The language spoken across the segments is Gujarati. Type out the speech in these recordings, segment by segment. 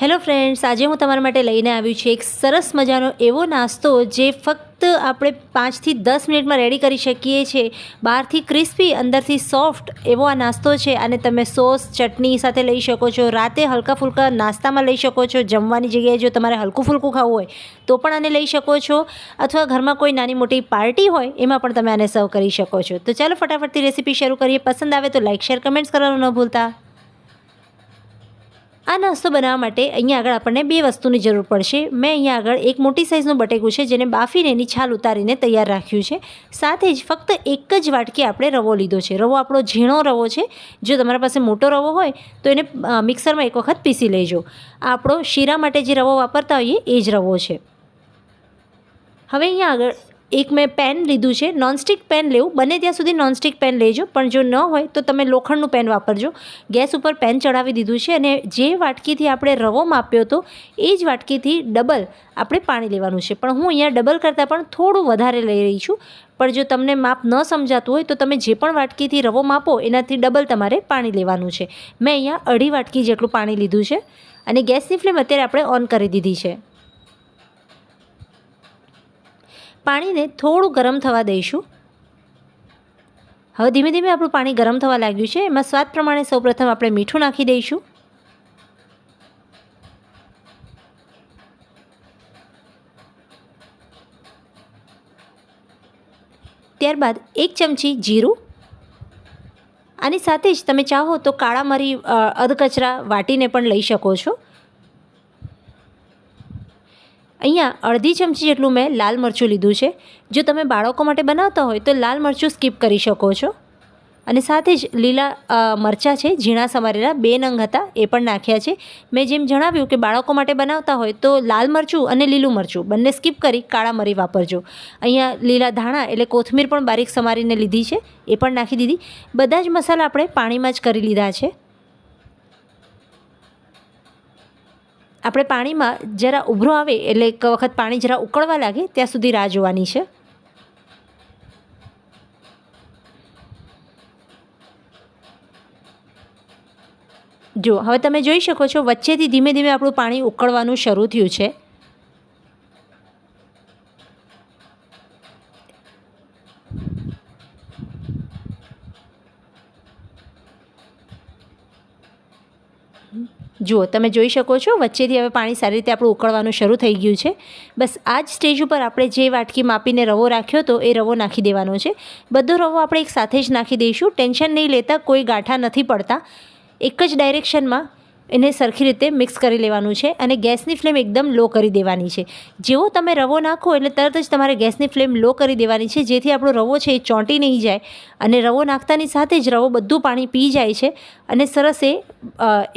હેલો ફ્રેન્ડ્સ, આજે હું તમારા માટે લઈને આવ્યું છું એક સરસ મજાનો એવો નાસ્તો જે ફક્ત આપણે પાંચથી દસ મિનિટમાં રેડી કરી શકીએ છીએ. બહારથી ક્રિસ્પી અંદરથી સોફ્ટ એવો આ નાસ્તો છે અને તમે સોસ ચટણી સાથે લઈ શકો છો. રાતે હલકા ફુલકા નાસ્તામાં લઈ શકો છો. જમવાની જગ્યાએ જો તમારે હલકું ફુલકું ખાવું હોય તો પણ આને લઈ શકો છો. અથવા ઘરમાં કોઈ નાની મોટી પાર્ટી હોય એમાં પણ તમે આને સર્વ કરી શકો છો. તો ચાલો ફટાફટથી રેસીપી શરૂ કરીએ. પસંદ આવે તો લાઇક શેર કમેન્ટ્સ કરવાનું ન ભૂલતા. આ નાસ્તો બનાવવા માટે અહીંયા આગળ આપણને બે વસ્તુની જરૂર પડશે. મેં અહીંયા આગળ એક મોટી સાઇઝનું બટેકું છે, જેને બાફીને એની છાલ ઉતારીને તૈયાર રાખ્યું છે. સાથે જ ફક્ત એક જ વાટકી આપણે રવો લીધો છે. રવો આપણો ઝીણો રવો છે. જો તમારા પાસે મોટો રવો હોય, તો એને મિક્સરમાં એક વખત પીસી લેજો. આ આપણો શીરા માટે જે રવો વાપરતા હોઈએ, એ જ રવો છે. હવે અહીંયા આગળ એક મેં પેન લીધું છે નોનસ્ટિક પેન લેવું. બને ત્યાં સુધી નોનસ્ટિક પેન લેજો, પણ જો ન હોય તો તમે લોખંડનું પેન વાપરજો. ગેસ ઉપર પેન ચડાવી દીધું છે અને જે વાટકીથી આપણે રવો માપ્યો હતો, એ જ વાટકીથી ડબલ આપણે પાણી લેવાનું છે. પણ હું અહીંયા ડબલ કરતાં પણ થોડું વધારે લઈ રહી છું. પણ જો તમને માપ ન સમજાતું હોય તો તમે જે પણ વાટકીથી રવો માપો, એનાથી ડબલ તમારે પાણી લેવાનું છે. મેં અહીંયા અઢી વાટકી જેટલું પાણી લીધું છે અને ગેસની ફ્લેમ અત્યારે આપણે ઓન કરી દીધી છે. પાણીને થોડું ગરમ થવા દઈશું. હવે ધીમે ધીમે આપણું પાણી ગરમ થવા લાગ્યું છે. એમાં સ્વાદ પ્રમાણે સૌપ્રથમ આપણે મીઠું નાખી દઈશું. ત્યારબાદ એક ચમચી જીરું. આની સાથે જ તમે ચાહો તો કાળા મરી અધકચરા વાટીને પણ લઈ શકો છો. અહીંયા અડધી ચમચી જેટલું મેં લાલ મરચું લીધું છે. જો તમે બાળકો માટે બનાવતા હોય તો લાલ મરચું સ્કીપ કરી શકો છો. અને સાથે જ લીલા મરચાં છે, ઝીણા સમારેલા બે નંગ હતા, એ પણ નાખ્યા છે. મેં જેમ જણાવ્યું કે બાળકો માટે બનાવતા હોય તો લાલ મરચું અને લીલું મરચું બંને સ્કીપ કરી કાળા મરી વાપરજો. અહીંયા લીલા ધાણા એટલે કોથમીર પણ બારીક સમારીને લીધી છે, એ પણ નાખી દીધી. બધા જ મસાલા આપણે પાણીમાં જ કરી લીધા છે. આપણે પાણીમાં જરા ઉભરો આવે એટલે એક વખત પાણી જરા ઉકળવા લાગે, ત્યાં સુધી રાહ જોવાની છે. જો હવે તમે જોઈ શકો છો, વચ્ચેથી ધીમે ધીમે આપણું પાણી ઉકળવાનું શરૂ થયું છે. જુઓ, તમે જોઈ શકો છો, વચ્ચેથી હવે પાણી સારી રીતે આપણું ઉકળવાનું શરૂ થઈ ગયું છે. બસ આ જ સ્ટેજ ઉપર આપણે જે વાટકી માપીને રવો રાખ્યો હતો એ રવો નાખી દેવાનો છે. બધો રવો આપણે એક સાથે જ નાખી દઈશું. ટેન્શન નહીં લેતા, કોઈ ગાંઠા નથી પડતા. એક જ ડાયરેક્શનમાં એને સરખી રીતે મિક્સ કરી લેવાનું છે અને ગેસની ફ્લેમ એકદમ લો કરી દેવાની છે. જેવો તમે રવો નાખો એટલે તરત જ તમારે ગેસની ફ્લેમ લો કરી દેવાની છે. જેથી આપણો રવો છે એ ચોંટી નહીં જાય અને રવો નાખતાની સાથે જ રવો બધું પાણી પી જાય છે અને સરસ એ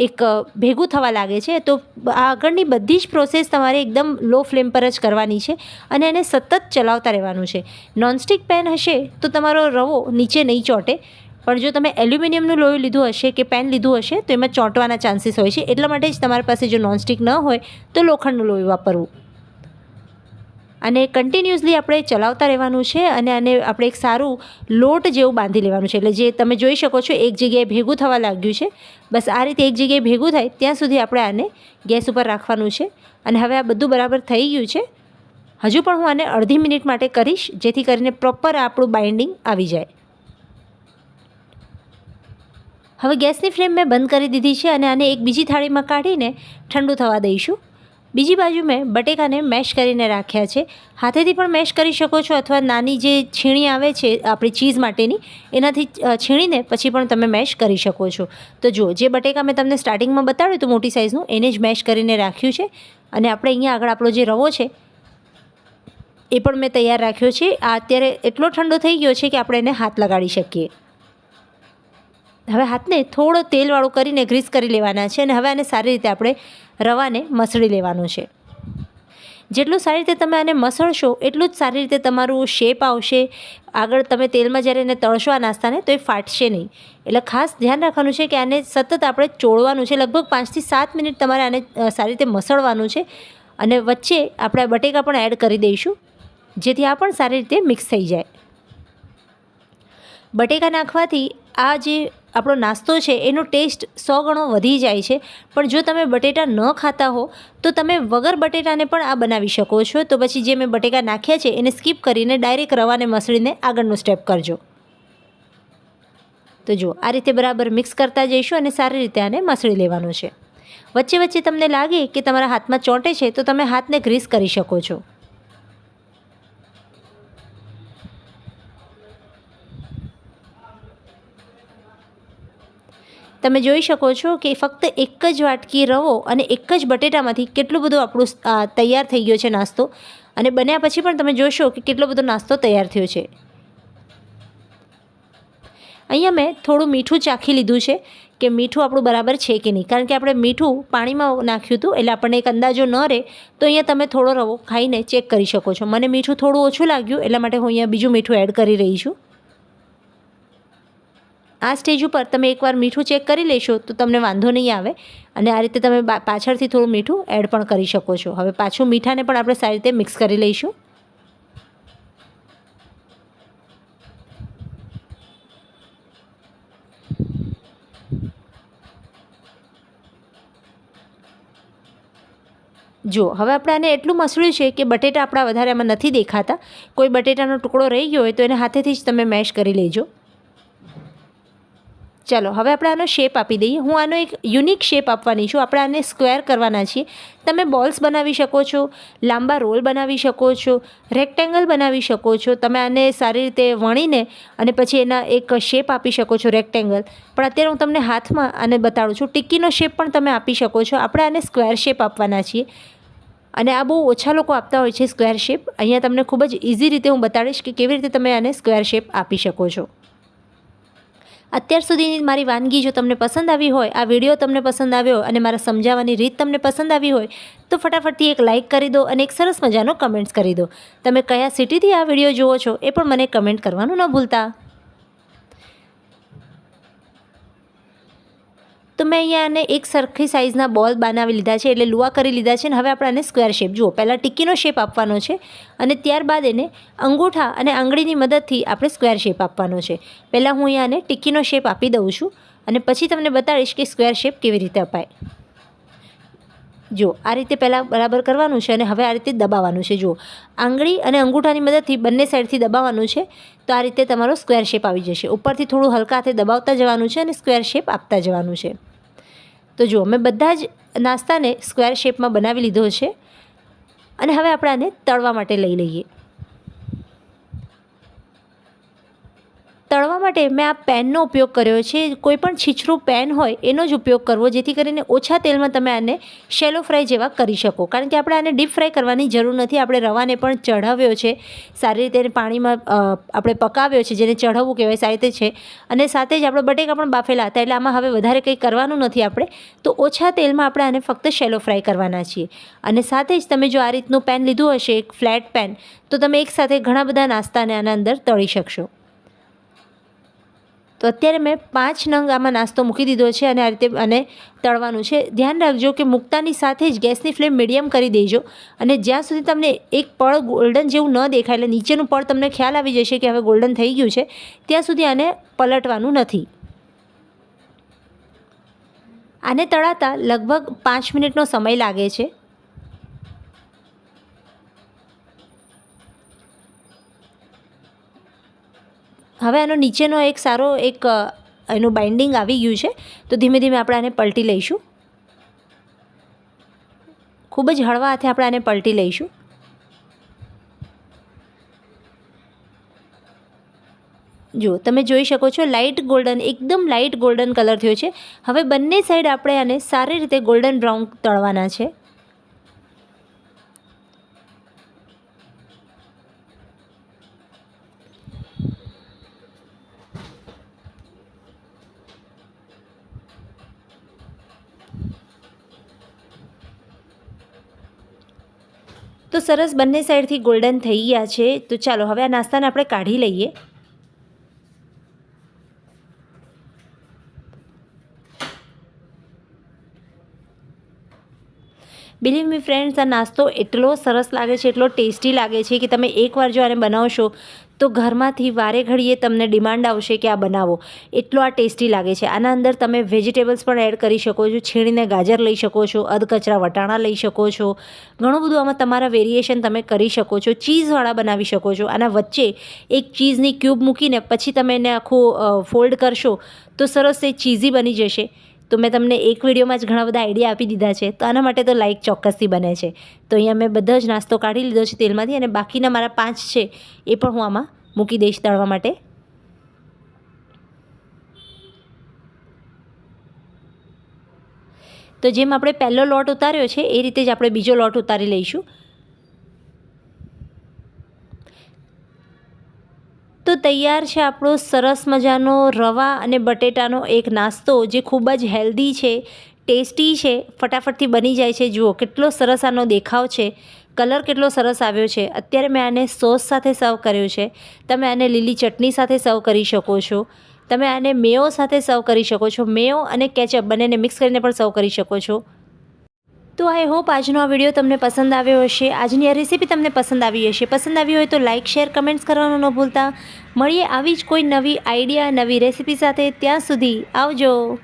એક ભેગું થવા લાગે છે. તો આગળની બધી જ પ્રોસેસ તમારે એકદમ લો ફ્લેમ પર જ કરવાની છે અને એને સતત ચલાવતા રહેવાનું છે. નોનસ્ટિક પેન હશે તો તમારો રવો નીચે નહીં ચોંટે. પણ જો તમે એલ્યુમિનિયમનું લોહી લીધું હશે કે પેન લીધું હશે, તો એમાં ચોંટવાના ચાન્સીસ હોય છે. એટલા માટે જ તમારી પાસે જો નોનસ્ટિક ન હોય, તો લોખંડનું લોહી વાપરવું. અને કન્ટિન્યુઅસલી આપણે ચલાવતા રહેવાનું છે અને આને આપણે એક સારું લોટ જેવું બાંધી લેવાનું છે. એટલે જે તમે જોઈ શકો છો, એક જગ્યાએ ભેગું થવા લાગ્યું છે. બસ આ રીતે એક જગ્યાએ ભેગું થાય, ત્યાં સુધી આપણે આને ગેસ ઉપર રાખવાનું છે. અને હવે આ બધું બરાબર થઈ ગયું છે. હજુ પણ હું આને અડધી મિનિટ માટે કરીશ, જેથી કરીને પ્રોપર આપણું બાઇન્ડિંગ આવી જાય. હવે ગેસની ફ્લેમ મેં બંધ કરી દીધી છે અને આને એક બીજી થાળીમાં કાઢીને ઠંડુ થવા દઈશું. બીજી બાજુ મેં બટેકાને મેશ કરીને રાખ્યા છે. હાથેથી પણ મેશ કરી શકો છો અથવા નાની જે છીણી આવે છે આપણી ચીઝ માટેની, એનાથી છીણીને પછી પણ તમે મેશ કરી શકો છો. તો જુઓ, જે બટેકા મેં તમને સ્ટાર્ટિંગમાં બતાવ્યું હતું મોટી સાઇઝનું, એને જ મેશ કરીને રાખ્યું છે. અને આપણે અહીંયા આગળ આપણો જે રવો છે, એ પણ મેં તૈયાર રાખ્યો છે. આ અત્યારે એટલો ઠંડો થઈ ગયો છે કે આપણે એને હાથ લગાડી શકીએ. હવે હાથને થોડો તેલવાળું કરીને ગ્રીસ કરી લેવાના છે અને હવે આને સારી રીતે આપણે રવાને મસળી લેવાનું છે. જેટલું સારી રીતે તમે આને મસળશો, એટલું જ સારી રીતે તમારું શેપ આવશે. આગળ તમે તેલમાં જ્યારે એને તળશો આ નાસ્તાને, તો એ ફાટશે નહીં. એટલે ખાસ ધ્યાન રાખવાનું છે કે આને સતત આપણે ચોળવાનું છે. લગભગ પાંચથી સાત મિનિટ તમારે આને સારી રીતે મસળવાનું છે. અને વચ્ચે આપણે બટેકા પણ એડ કરી દઈશું, જેથી આ પણ સારી રીતે મિક્સ થઈ જાય. બટેકા નાખવાથી આ જે આપણો નાસ્તો છે, એનો ટેસ્ટ સો ગણો વધી જાય છે. પણ જો તમે બટેટા ન ખાતા હો, તો તમે વગર બટેટાને પણ આ બનાવી શકો છો. તો પછી જે મેં બટેકા નાખ્યા છે, એને સ્કીપ કરીને ડાયરેક્ટ રવાને મસળીને આગળનું સ્ટેપ કરજો. તો જુઓ, આ રીતે બરાબર મિક્સ કરતા જઈશું અને સારી રીતે આને મસળી લેવાનું છે. વચ્ચે વચ્ચે તમને લાગે કે તમારા હાથમાં ચોંટે છે, તો તમે હાથને ગ્રીસ કરી શકો છો. તમે જોઈ શકો છો કે ફક્ત એક જ વાટકી રવો અને એક જ બટેટામાંથી કેટલું બધું આપણું તૈયાર થઈ ગયો છે નાસ્તો. અને બન્યા પછી પણ તમે જોશો કે કેટલો બધો નાસ્તો તૈયાર થયો છે. અહીંયા મેં થોડું મીઠું ચાખી લીધું છે કે મીઠું આપણું બરાબર છે કે નહીં. કારણ કે આપણે મીઠું પાણીમાં નાખ્યું હતું એટલે આપણને એક અંદાજો ન રહે, તો અહીંયા તમે થોડો રવો ખાઈને ચેક કરી શકો છો. મને મીઠું થોડું ઓછું લાગ્યું, એટલા માટે હું અહીંયા બીજું મીઠું એડ કરી રહી છું. આ સ્ટેજ ઉપર તમે એકવાર મીઠું ચેક કરી લેશો તો તમને વાંધો નહીં આવે. અને આ રીતે તમે પાછળથી થોડું મીઠું એડ પણ કરી શકો છો. હવે પાછું મીઠાને પણ આપણે સારી રીતે મિક્સ કરી લઈશું. જો હવે આપણે આને એટલું મસળ્યું છે કે બટેટા આપણા વધારે આમાં નથી દેખાતા. કોઈ બટેટાનો ટુકડો રહી ગયો હોય તો એને હાથેથી જ તમે મેશ કરી લેજો. ચાલો, હવે આપણે આનો શેપ આપી દઈએ. હું આનો એક યુનિક શેપ આપવાની છું. આપણે આને સ્ક્વેર કરવાના છીએ. તમે બોલ્સ બનાવી શકો છો, લાંબા રોલ બનાવી શકો છો રેક્ટેંગલ બનાવી શકો છો. તમે આને સારી રીતે વણીને અને પછી એના એક શેપ આપી શકો છો રેક્ટેંગલ પણ અત્યારે હું તમને હાથમાં આને બતાડું છું. ટિક્કીનો શેપ પણ તમે આપી શકો છો. આપણે આને સ્ક્વેર શેપ આપવાના છીએ. અને આ બહુ ઓછા લોકો આપતા હોય છે સ્ક્વેર શેપ અહીંયા તમને ખૂબ જ ઇઝી રીતે હું બતાડીશ કે કેવી રીતે તમે આને સ્ક્વેર શેપ આપી શકો છો. અત્યાર સુધીની મારી વાનગી જો તમને પસંદ આવી હોય, આ વીડિયો તમને પસંદ આવ્યો અને મારા સમજાવવાની રીત તમને પસંદ આવી હોય, તો ફટાફટથી એક લાઇક કરી દો અને એક સરસ મજાનો કમેન્ટ્સ કરી દો. તમે કયા સિટીથી આ વીડિયો જુઓ છો એ પણ મને કમેન્ટ કરવાનું ન ભૂલતા. તો મેં અહીંયા આને એક સરખી સાઇઝના બોલ બનાવી લીધા છે, એટલે લુવા કરી લીધા છે ને હવે આપણે આને સ્ક્વેર શેપ જુઓ, પહેલાં ટિક્કીનો શેપ આપવાનો છે અને ત્યારબાદ એને અંગૂઠા અને આંગળીની મદદથી આપણે સ્ક્વેર શેપ આપવાનો છે. પહેલાં હું અહીંયા આને ટિક્કીનો શેપ આપી દઉં છું અને પછી તમને બતાડીશ કે સ્ક્વેર શેપ કેવી રીતે અપાય. જો આ રીતે પહેલાં બરાબર કરવાનું છે અને હવે આ રીતે દબાવવાનું છે. જુઓ, આંગળી અને અંગૂઠાની મદદથી બંને સાઈડથી દબાવવાનું છે, તો આ રીતે તમારો સ્ક્વેર શેપ આવી જશે. ઉપરથી થોડું હલકા હાથે દબાવતા જવાનું છે અને સ્ક્વેર શેપ આપતા જવાનું છે. તો જુઓ, મેં બધા જ નાસ્તાને સ્ક્વેર શેપમાં બનાવી લીધો છે. અને હવે આપણે આને તળવા માટે લઈ લઈએ. તળવા માટે મેં આ પેનનો ઉપયોગ કર્યો છે. કોઈ પણ છીછરું પેન હોય એનો જ ઉપયોગ કરવો, જેથી કરીને ઓછા તેલમાં તમે આને શેલો ફ્રાય જેવા કરી શકો. કારણ કે આપણે આને ડીપ ફ્રાય કરવાની જરૂર નથી. આપણે રવાને પણ ચઢાવ્યો છે. સારી રીતે પાણીમાં આપણે પકાવ્યો છે, જેને ચઢાવવું કહેવાય, સારી રીતે છે. અને સાથે જ આપણે બટેકા પણ બાફેલા હતા, એટલે આમાં હવે વધારે કંઈ કરવાનું નથી આપણે. તો ઓછા તેલમાં આપણે આને ફક્ત શેલો ફ્રાય કરવાના છીએ. અને સાથે જ તમે જો આ રીતનું પેન લીધું હશે, એક ફ્લેટ પેન, તો તમે એકસાથે ઘણા બધા નાસ્તાને આના અંદર તળી શકશો. તો અત્યારે મેં પાંચ નંગ આમાં નાસ્તો મૂકી દીધો છે અને આ રીતે અને તળવાનું છે. ધ્યાન રાખજો કે મૂકતાની સાથે જ ગેસની ફ્લેમ મીડિયમ કરી દેજો અને જ્યાં સુધી તમને એક પળ ગોલ્ડન જેવું ન દેખાય, એટલે નીચેનું પળ તમને ખ્યાલ આવી જશે કે હવે ગોલ્ડન થઈ ગયું છે, ત્યાં સુધી આને પલટવાનું નથી. આને તળાતા લગભગ પાંચ મિનિટનો સમય લાગે છે. હવે આનો નીચેનો એક સારો એક એનું બાઇન્ડિંગ આવી ગયું છે. તો ધીમે ધીમે આપણે આને પલટી લઈશું. ખૂબ જ હળવા હાથે આપણે આને પલટી લઈશું. જુઓ તમે જોઈ શકો છો લાઇટ ગોલ્ડન એકદમ લાઇટ ગોલ્ડન કલર થયો છે. હવે બંને સાઈડ આપણે આને સારી રીતે ગોલ્ડન બ્રાઉન તળવાના છે. તો સરસ બંને સાઈડથી ગોલ્ડન થઈ ગયા છે. તો ચાલો, હવે આ નાસ્તાને આપણે કાઢી લઈએ. બિલીવ મી ફ્રેન્ડ્સ આ નાસ્તો એટલો સરસ લાગે છે, એટલો ટેસ્ટી લાગે છે કે તમે એકવાર જો આને બનાવશો, તો ઘરમાંથી વારે ઘડીએ તમને ડિમાન્ડ આવશે કે આ બનાવો. એટલો આ ટેસ્ટી લાગે છે. આના અંદર તમે વેજીટેબલ્સ પણ એડ કરી શકો છો, છીણીને ગાજર લઈ શકો છો, અધકચરા વટાણા લઈ શકો છો. ઘણું બધું આમાં તમારા વેરિએશન તમે કરી શકો છો ચીઝવાળા બનાવી શકો છો. આના વચ્ચે એક ચીઝની ક્યુબ મૂકીને પછી તમે એને આખું ફોલ્ડ કરશો, તો સરસ એ ચીઝી બની જશે. તો મેં તમને એક વિડીયોમાં જ ઘણા બધા આઈડિયા આપી દીધા છે. તો આના માટે તો લાઇક ચોક્કસથી બને છે. તો અહીંયા મેં બધા જ નાસ્તો કાઢી લીધો છે તેલમાંથી અને બાકીના મારા પાંચ છે એ પણ હું આમાં મૂકી દઈશ તળવા માટે. તો જેમ આપણે પહેલો લોટ ઉતાર્યો છે એ રીતે જ આપણે બીજો લોટ ઉતારી લઈશું. તો તૈયાર છે આપણો સરસ મજાનો રવા અને બટેટાનો એક નાસ્તો, જે ખૂબ જ હેલ્ધી છે, ટેસ્ટી છે, ફટાફટથી બની જાય છે. જુઓ, કેટલો સરસ આનો દેખાવ છે. કલર કેટલો સરસ આવ્યો છે. અત્યારે મેં આને સોસ સાથે સર્વ કર્યો છે. તમે આને લીલી ચટણી સાથે સર્વ કરી શકો છો. તમે આને મેયો સાથે સર્વ કરી શકો છો. મેયો અને કેચઅપ બંનેને મિક્સ કરીને પણ સર્વ કરી શકો છો. તો આઈ હોપ આજનો આ વીડિયો તમને પસંદ આવ્યો હશે. આજની આ રેસીપી તમને પસંદ આવી હશે. પસંદ આવી હોય તો લાઇક શેર, કમેન્ટ્સ કરવાનું ન ભૂલતા. મળીએ આવી જ કોઈ નવી આઈડિયા, નવી રેસીપી સાથે. ત્યાં સુધી આવજો.